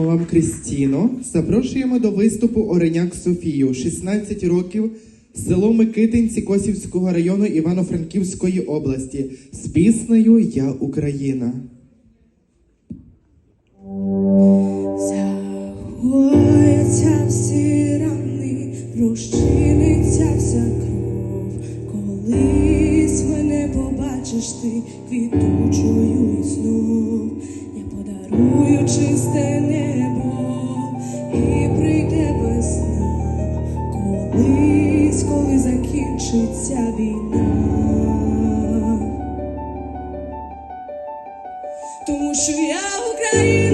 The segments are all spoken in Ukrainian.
Вам Крістіно. Запрошуємо до виступу Ореняк Софію, 16 років, село Микитинці Косівського району Івано-Франківської області з піснею Я Україна. Загояться всі рани, розчиниться вся кров. Колись мене побачиш ти квітучою знов. Я подарую чисте закінчиться війна. Тому що я Україна,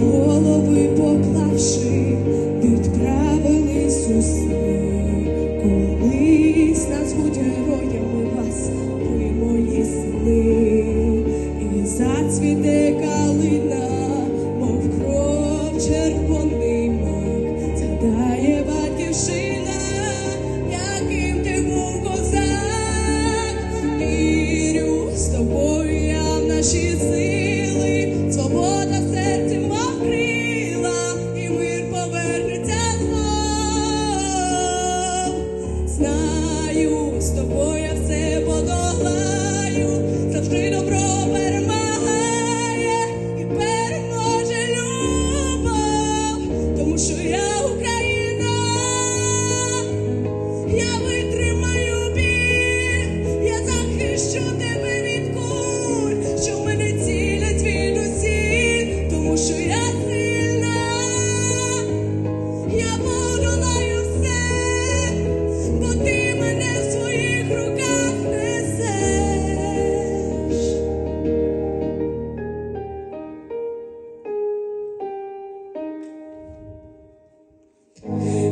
голови поклавши, тому що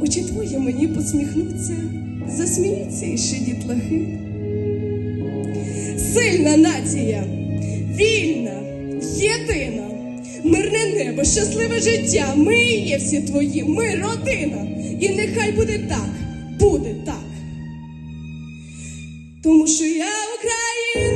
Очі твої мені посміхнуться, засміються іще дітлахи. Сильна нація, вільна, єдина, мирне небо, щасливе життя. Ми є всі твої, ми родина. І нехай буде так, буде так. Тому що я Україна,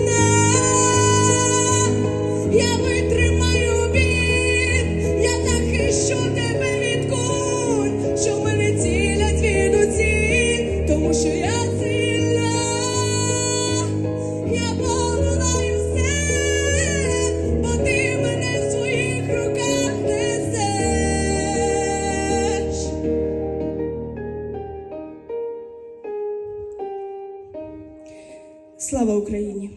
Слава Україні!